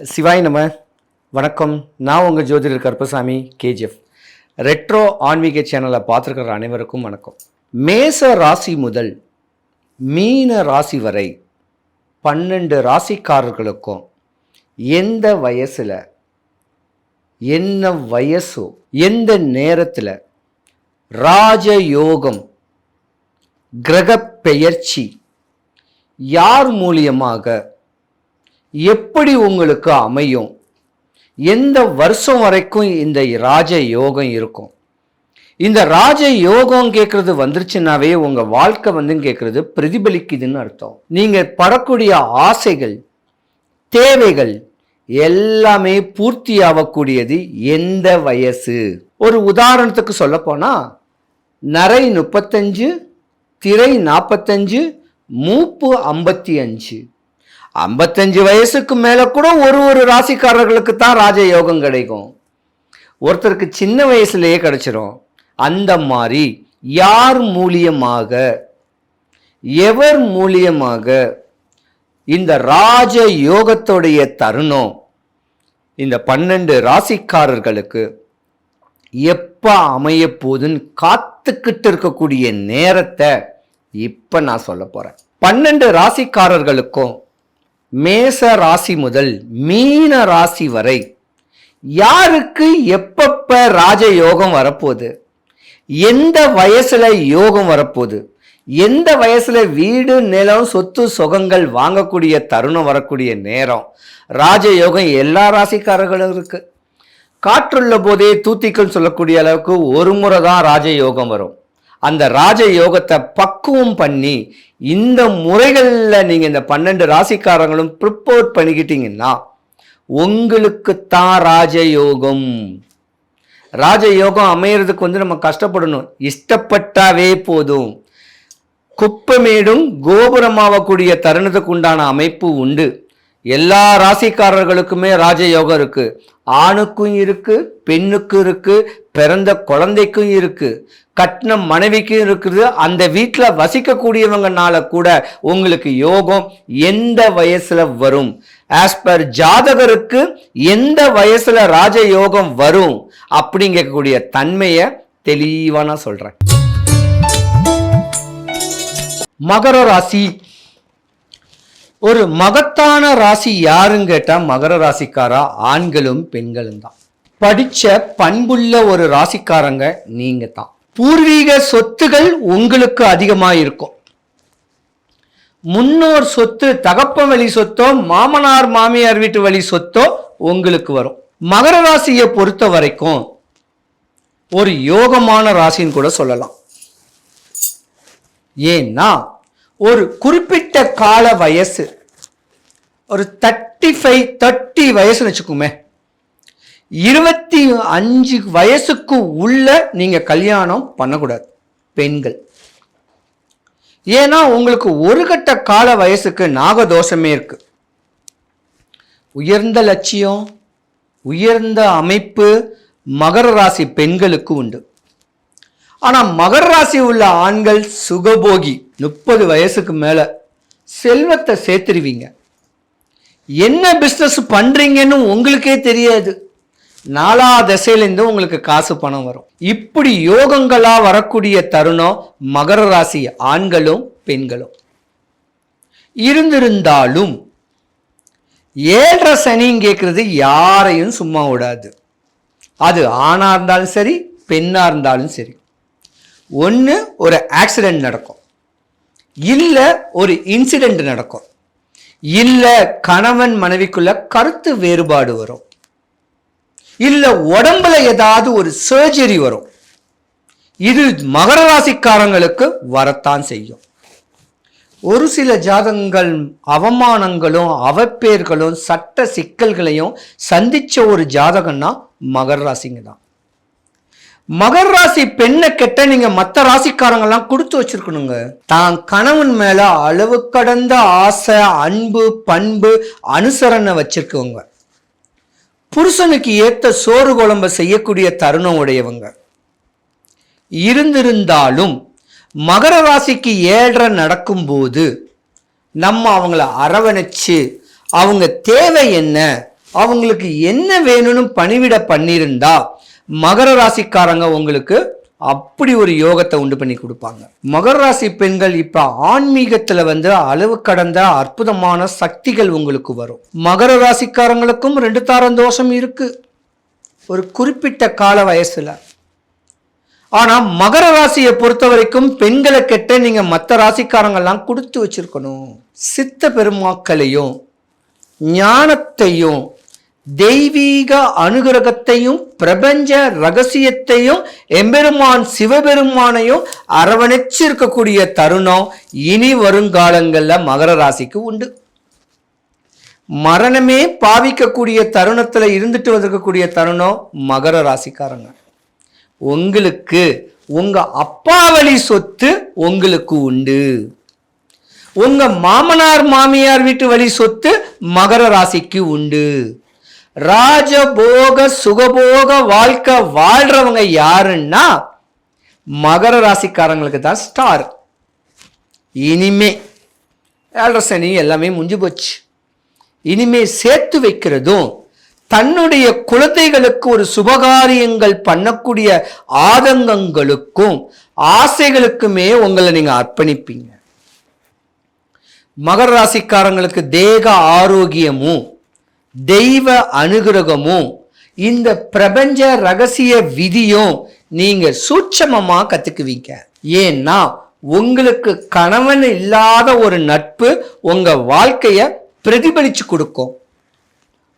சிவாய் நம்ம வணக்கம். நான் உங்கள் ஜோதிடர் கருப்பசாமி கேஜிஎஃப். ரெட்ரோ ஆன்மீக சேனலை பார்த்துருக்கிற அனைவருக்கும் வணக்கம். மேச ராசி முதல் மீன ராசி வரை பன்னெண்டு ராசிக்காரர்களுக்கும் எந்த வயசில் என்ன வயசோ எந்த நேரத்தில் ராஜயோகம் கிரக பெயர்ச்சி யார் மூலியமாக எப்படி உங்களுக்கு அமையும்? எந்த வருஷம் வரைக்கும் இந்த ராஜ யோகம் இருக்கும்? இந்த ராஜ யோகம் கேட்கறது வந்துருச்சுனாவே உங்க வாழ்க்கை வந்து கேட்கறது பிரதிபலிக்குதுன்னு அர்த்தம். நீங்க படக்கூடிய ஆசைகள் தேவைகள் எல்லாமே பூர்த்தி ஆகக்கூடியது எந்த வயசு? ஒரு உதாரணத்துக்கு சொல்ல போனா நரை முப்பத்தஞ்சு திரை நாற்பத்தஞ்சு மூப்பு ஐம்பத்தி அஞ்சு. ஐம்பத்தஞ்சு வயசுக்கு மேலே கூட ஒரு ஒரு ராசிக்காரர்களுக்கு தான் ராஜயோகம் கிடைக்கும். ஒருத்தருக்கு சின்ன வயசுலேயே கிடைச்சிரும். அந்த மாதிரி யார் மூலியமாக? எவர் மூலியமாக? இந்த ராஜ யோகத்துடைய தருணம் இந்த பன்னெண்டு ராசிக்காரர்களுக்கு எப்போ அமைய போகுதுன்னு காத்துக்கிட்டு இருக்கக்கூடிய நேரத்தை இப்போ நான் சொல்ல போகிறேன் பன்னெண்டு ராசிக்காரர்களுக்கும் மேச ராசி முதல் மீன ராசி வரை யாருக்கு எப்பப்ப ராஜ யோகம் வரப்போகுது? எந்த வயசுல யோகம் வரப்போகுது? எந்த வயசுல வீடு நிலம் சொத்து சுகங்கள் வாங்கக்கூடிய தருணம் வரக்கூடிய நேரம்? ராஜயோகம் எல்லா ராசிக்காரர்களும் இருக்கு. காற்றுள்ள போதே தூத்திக்கல் சொல்லக்கூடிய அளவுக்கு ஒரு முறை தான் ராஜயோகம் வரும். அந்த ராஜ யோகத்தை பக்குவம் பண்ணி இந்த முறைகளில் நீங்கள் இந்த பன்னெண்டு ராசிக்காரங்களும் ப்ரிப்போர்ட் பண்ணிக்கிட்டீங்கன்னா உங்களுக்கு தான் ராஜயோகம். ராஜயோகம் அமையிறதுக்கு வந்து நம்ம கஷ்டப்படணும். இஷ்டப்பட்டாவே போதும். குப்பமேடும் கோபுரமாகக்கூடிய தருணத்துக்கு உண்டான அமைப்பு உண்டு. எல்லா ராசிக்காரர்களுக்குமே ராஜயோகம் இருக்குது ஆணுக்கும் இருக்கு பெண்ணுக்கும் இருக்கு பிறந்த குழந்தைக்கும் இருக்கு கட்டின மனைவிக்கும் இருக்குது. அந்த வீட்டில் வசிக்கக்கூடியவங்கனால கூட உங்களுக்கு யோகம் எந்த வயசுல வரும்? ஆஸ் பர் ஜாதகருக்கு எந்த வயசுல ராஜ யோகம் வரும் அப்படிங்கக்கூடிய தன்மையை தெளிவாக நான் சொல்றேன். மகர ராசி ஒரு மகத்தான ராசி யாருன்னு கேட்டால் மகர ராசிக்காரா ஆண்களும் பெண்களும் தான். படித்த பண்புள்ள ஒரு ராசிக்காரங்க நீங்கள் தான் பூர்வீக சொத்துகள் உங்களுக்கு அதிகமாக இருக்கும் முன்னோர் சொத்து தகப்பன் வழி சொத்தோ மாமனார் மாமியார் வீட்டு வழி சொத்தோ உங்களுக்கு வரும். மகர ராசியை பொறுத்த வரைக்கும் ஒரு யோகமான ராசின்னு கூட சொல்லலாம். ஏன்னா ஒரு குறிப்பிட்ட கால வயசு ஒரு தேர்ட்டி ஃபைவ் தேர்ட்டி வயசுன்னு வச்சுக்கோமே இருபத்தி அஞ்சு வயசுக்கு உள்ள நீங்க கல்யாணம் பண்ணக்கூடாது பெண்கள். ஏன்னா உங்களுக்கு ஒரு கட்ட கால வயசுக்கு நாகதோஷமே இருக்கு. உயர்ந்த லட்சியம் உயர்ந்த அமைப்பு மகர ராசி பெண்களுக்கு உண்டு. ஆனால் மகர ராசி உள்ள ஆண்கள் சுகபோகி. முப்பது வயசுக்கு மேலே செல்வத்தை சேர்த்துருவீங்க. என்ன பிஸ்னஸ் பண்ணுறீங்கன்னு உங்களுக்கே தெரியாது. நாலா திசையிலேருந்து உங்களுக்கு காசு பணம் வரும். இப்படி யோகங்களாக வரக்கூடிய தருணம் மகர ராசி ஆண்களும் பெண்களும். இருந்திருந்தாலும் ஏழரை சனின்னு கேட்குறது யாரையும் சும்மா விடாது. அது ஆணாக இருந்தாலும் சரி பெண்ணாக இருந்தாலும் சரி. ஒன்று ஒரு ஆக்சிடெண்ட் நடக்கும். இல்லை ஒரு இன்சிடெண்ட் நடக்கும். இல்லை கணவன் மனைவிக்குள்ள கருத்து வேறுபாடு வரும். இல்லை உடம்புல ஏதாவது ஒரு சர்ஜரி வரும். இது மகர ராசிக்காரங்களுக்கு வரத்தான் செய்யும். ஒரு சில ஜாதகங்கள் அவமானங்களும் அவப்பேர்களும் சட்ட சிக்கல்களையும் சந்திச்ச ஒரு ஜாதகம்னா மகர ராசிங்க தான். மகர் ராசி பெண்ணை கெட்ட நீங்க மற்ற ராசிக்காரங்கெல்லாம் கொடுத்து வச்சிருக்கணுங்க. தான் கணவன் மேல அளவு கடந்த ஆசை அன்பு பண்பு அனுசரணை வச்சிருக்கவங்க. புருஷனுக்கு ஏத்த சோறு குழம்ப செய்யக்கூடிய தருணம் உடையவங்க. இருந்திருந்தாலும் மகர ராசிக்கு ஏழரை நடக்கும்போது நம்ம அவங்கள அரவணைச்சு அவங்க தேவை என்ன அவங்களுக்கு என்ன வேணும்னு பணிவிட பண்ணியிருந்தா மகர ராசிக்காரங்க உங்களுக்கு அப்படி ஒரு யோகத்தை உண்டு பண்ணி கொடுப்பாங்க. மகர ராசி பெண்கள் இப்ப ஆன்மீகத்துல வந்து அளவு கடந்த அற்புதமான சக்திகள் உங்களுக்கு வரும். மகர ராசிக்காரங்களுக்கும் ரெண்டு தாரம் தோஷம் இருக்கு. ஒரு குறிப்பிட்ட கால வயசுல. ஆனா மகர ராசியை பொறுத்த வரைக்கும் பெண்களை கெட்ட நீங்க மற்ற ராசிக்காரங்கள்லாம் கொடுத்து வச்சிருக்கணும். சித்த பெருமாக்களையும் ஞானத்தையும் தெய்வீக அனுகிரகத்தையும் பிரபஞ்ச ரகசியத்தையும் எம்பெருமான் சிவபெருமானையும் அரவணைச்சு இருக்கக்கூடிய தருணம் இனி வருங்காலங்களில் மகர ராசிக்கு உண்டு. மரணமே பாவிக்கக்கூடிய தருணத்துல இருந்துட்டு வந்திருக்கக்கூடிய தருணம் மகர ராசிக்காரங்க. உங்களுக்கு உங்க அப்பாவளி சொத்து உங்களுக்கு உண்டு. உங்க மாமனார் மாமியார் வீட்டு வழி சொத்து மகர ராசிக்கு உண்டு. ராஜபோக சுகபோக வாழ்க்கை வாழ்றவங்க யாருன்னா மகர ராசிக்காரங்களுக்கு தான் ஸ்டார் இனிமே ஏழரை சனி எல்லாமே முடிஞ்சு போச்சு. இனிமே சேர்த்து வைக்கிறதும் தன்னுடைய குழந்தைகளுக்கு ஒரு சுபகாரியங்கள் பண்ணக்கூடிய ஆதங்கங்களுக்கும் ஆசைகளுக்குமே உங்களை நீங்க அர்ப்பணிப்பீங்க. மகர ராசிக்காரங்களுக்கு தேக ஆரோக்கியமும் தெய்வ அனுகிரகமும் இந்த பிரபஞ்ச ரகசிய விதியும் நீங்க சூட்சமமா கத்துக்குவீங்க. ஏன்னா உங்களுக்கு கணவன் இல்லாத ஒரு நட்பு உங்க வாழ்க்கைய பிரதிபலிச்சு கொடுக்கும்.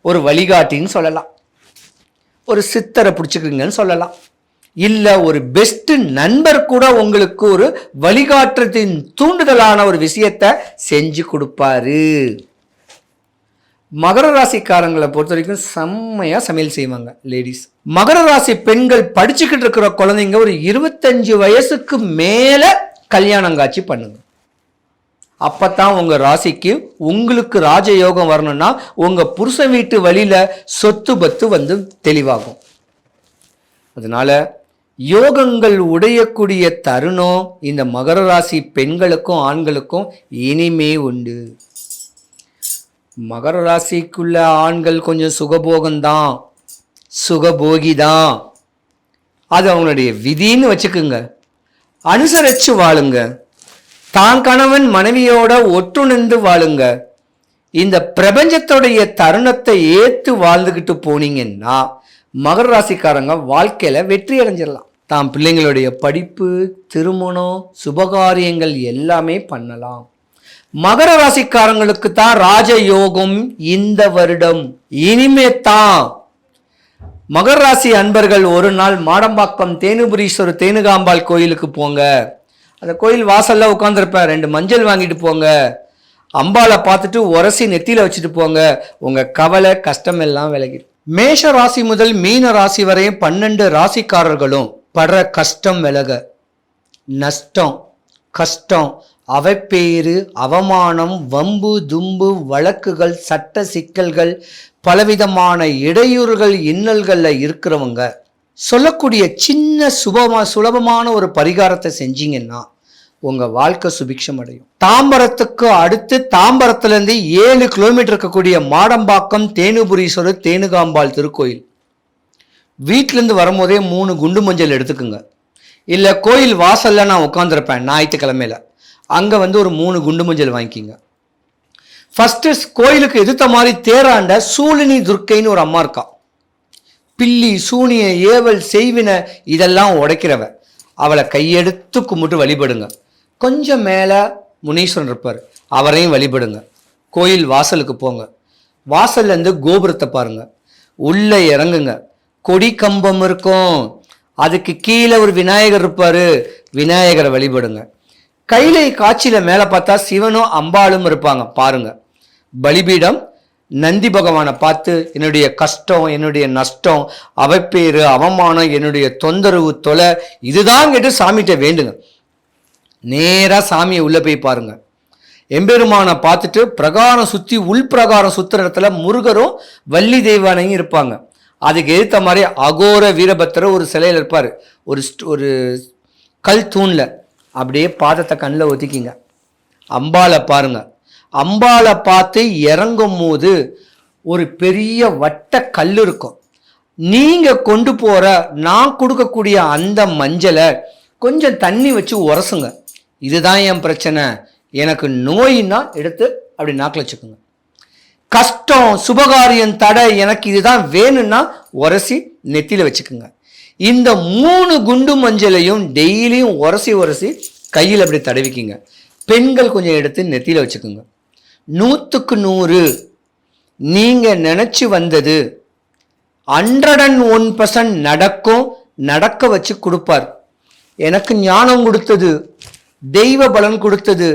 ஒரு வழிகாட்டின்னு சொல்லலாம். ஒரு சித்தரை பிடிச்சிக்குங்கன்னு சொல்லலாம். இல்லை ஒரு பெஸ்ட் நண்பர் கூட உங்களுக்கு ஒரு வழிகாட்டுறதின் தூண்டுதலான ஒரு விஷயத்த செஞ்சு கொடுப்பாரு. மகர ராசிக்காரங்களை பொறுத்த வரைக்கும் செம்மையாக சமையல் செய்வாங்க லேடிஸ் மகர ராசி பெண்கள் படிச்சுக்கிட்டு இருக்கிற குழந்தைங்க ஒரு இருபத்தஞ்சு வயசுக்கு மேலே கல்யாணம் காட்சி பண்ணுங்க. அப்பதான் உங்க ராசிக்கு உங்களுக்கு ராஜயோகம் வரணும்னா உங்க புருஷன் வீட்டு வழியில சொத்து பத்து வந்து தெளிவாகும். அதனால யோகங்கள் உடையக்கூடிய தருணம் இந்த மகர ராசி பெண்களுக்கும் ஆண்களுக்கும் இனிமே உண்டு. மகர ராசிக்குள்ள ஆண்கள் கொஞ்சம் சுகபோகம்தான். சுகபோகி தான் அது அவங்களுடைய விதின்னு வச்சுக்குங்க. அனுசரித்து வாழுங்க. தான் கணவன் மனைவியோட ஒட்டுணர்ந்து வாழுங்க. இந்த பிரபஞ்சத்துடைய தருணத்தை ஏற்று வாழ்ந்துக்கிட்டு போனீங்கன்னா மகர ராசிக்காரங்க வாழ்க்கையில் வெற்றி அடைஞ்சிடலாம். தான் பிள்ளைங்களுடைய படிப்பு திருமணம் சுபகாரியங்கள் எல்லாமே பண்ணலாம். மகர ராசிக்காரங்களுக்கு தான் ராஜயோகம் இந்த வருடம். இனிமே தான். மகர ராசி அன்பர்கள் ஒரு நாள் மாடம்பாக்கம் தேனுபுரீஸ்வரர் தேனுகாம்பாள் கோயிலுக்கு போங்க. அந்த கோயில் வாசல்ல உட்காந்துருப்பேன் ரெண்டு மஞ்சள் வாங்கிட்டு போங்க. அம்பாளை பார்த்துட்டு உரசி நெத்தியில வச்சுட்டு போங்க. உங்க கவலை கஷ்டம் எல்லாம் விலகிடும் மேஷ ராசி முதல் மீன ராசி வரையும் பன்னெண்டு ராசிக்காரர்களும் படுற கஷ்டம் விலக. நஷ்டம் கஷ்டம் அவப்பேறு அவமானம் வம்பு தும்பு வழக்குகள் சட்ட சிக்கல்கள் பலவிதமான இடையூறுகள் இன்னல்களில் இருக்கிறவங்க சொல்லக்கூடிய சின்ன சுபமா சுலபமான ஒரு பரிகாரத்தை செஞ்சீங்கன்னா உங்கள் வாழ்க்கை சுபிக்ஷம் அடையும். தாம்பரத்துக்கு அடுத்து தாம்பரத்துலேருந்து ஏழு கிலோமீட்டர் இருக்கக்கூடிய மாடம்பாக்கம் தேனுபுரீஸ்வரர் தேனுகாம்பாள் திருக்கோயில். வீட்டிலேருந்து வரும்போதே மூணு குண்டு மஞ்சள் எடுத்துக்குங்க. இல்லை கோயில் வாசலில் நான் உட்காந்துருப்பேன் ஞாயிற்றுக்கிழமையில. அங்கே வந்து ஒரு மூணு குண்டு மஞ்சள் வாங்கிக்கிங்க. ஃபஸ்ட்டு கோயிலுக்கு எதிர்த்த மாதிரி தேராண்ட சூழினி துர்க்கைன்னு ஒரு அம்மா இருக்கா. பில்லி சூனிய ஏவல் செய்வின இதெல்லாம் உடைக்கிறவ. அவளை கையெடுத்து கும்பிட்டு வழிபடுங்க. கொஞ்சம் மேலே முனீஸ்வரன் இருப்பார். அவரையும் வழிபடுங்க. கோயில் வாசலுக்கு போங்க. வாசல்ல இருந்து கோபுரத்தை பாருங்க. உள்ளே இறங்குங்க. கொடி கம்பம் இருக்கும். அதுக்கு கீழே ஒரு விநாயகர் இருப்பார். விநாயகரை வழிபடுங்க. கைலை காட்சியில மேலே பார்த்தா சிவனும் அம்பாளும் இருப்பாங்க. பாருங்க. பலிபீடம் நந்தி பகவானை பார்த்து என்னுடைய கஷ்டம் என்னுடைய நஷ்டம் அவப்பேறு அவமானம் என்னுடைய தொந்தரவு தொலை இதுதான் கேட்டு சாமிகிட்ட வேண்டுங்க. நேராக சாமியை உள்ள போய் பாருங்க. எம்பெருமானை பார்த்துட்டு பிரகாரம் சுற்றி உள்பிரகாரம் சுற்றுற சுத்துற இடத்துல முருகரும் வள்ளி தெய்வானையும் இருப்பாங்க. அதுக்கு எதிர்த்த மாதிரி அகோர வீரபத்திர ஒரு சிலையில் இருப்பார். ஒரு ஸ்ட்- ஒரு கல் தூணில். அப்படியே பாதத்தை கண்ணில் ஒத்திக்கிங்க அம்பாளை பாருங்க. அம்பாளை பார்த்து இறங்கும் போது ஒரு பெரிய வட்ட கல் இருக்கும். நீங்கள் கொண்டு போகிற நான் கொடுக்கக்கூடிய அந்த மஞ்சளை கொஞ்சம் தண்ணி வச்சு உரசுங்க. இதுதான் என் பிரச்சனை. எனக்கு நோயின்னா எடுத்து அப்படி நாக்கில் வச்சுக்கோங்க. கஷ்டம் சுபகாரியம் தடை எனக்கு இதுதான் வேணும்னா உரசி நெத்தியில் வச்சுக்கோங்க. இந்த மூணு குண்டு மஞ்சளையும் டெய்லியும் உரசி உரசி கையில் அப்படி தடவிக்கிங்க. பெண்கள் கொஞ்சம் எடுத்து நெத்தியில் வச்சுக்கோங்க. நூற்றுக்கு நூறு. நீங்கள் நினச்சி வந்தது ஹண்ட்ரட் அண்ட் ஒன் பர்சன்ட் நடக்கும் நடக்க வச்சு கொடுப்பார். எனக்கு ஞானம் கொடுத்தது தெய்வ பலன் கொடுத்தது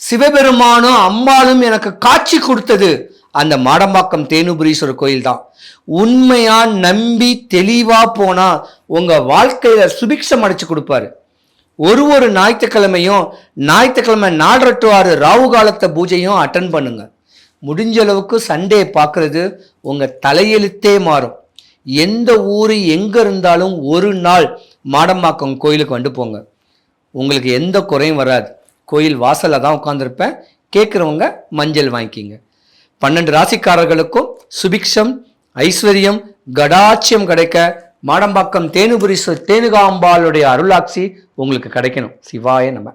சிவபெருமானும் அம்பாளும் எனக்கு காட்சி கொடுத்தது. அந்த மாடம்பாக்கம் தேனுபுரீஸ்வரர் கோயில் தான் உண்மையா நம்பி தெளிவா போனா உங்க வாழ்க்கையில சுபிக்ஷம் அடைச்சு கொடுப்பாரு. ஒரு ஒரு ஞாயிற்றுக்கிழமையும் ஞாயிற்றுக்கிழமை நாலரை டு ஆறு ராவு காலத்தை பூஜையும் அட்டன் பண்ணுங்க. முடிஞ்ச அளவுக்கு சண்டே பார்க்கறது உங்க தலையெழுத்தே மாறும். எந்த ஊர் எங்க இருந்தாலும் ஒரு நாள் மாடம்பாக்கம் கோயிலுக்கு வந்து போங்க. உங்களுக்கு எந்த குறையும் வராது. கோயில் வாசலில் தான் உட்காந்துருப்பேன் கேட்குறவங்க மஞ்சள் வாங்கிக்கிங்க. பன்னெண்டு ராசிக்காரர்களுக்கும் சுபிக்ஷம் ஐஸ்வர்யம் கடாட்சியம் கிடைக்க மாடம்பாக்கம் தேனுபுரி தேனுகாம்பாளுடைய அருளாட்சி உங்களுக்கு கிடைக்கணும். சிவாய நம்ம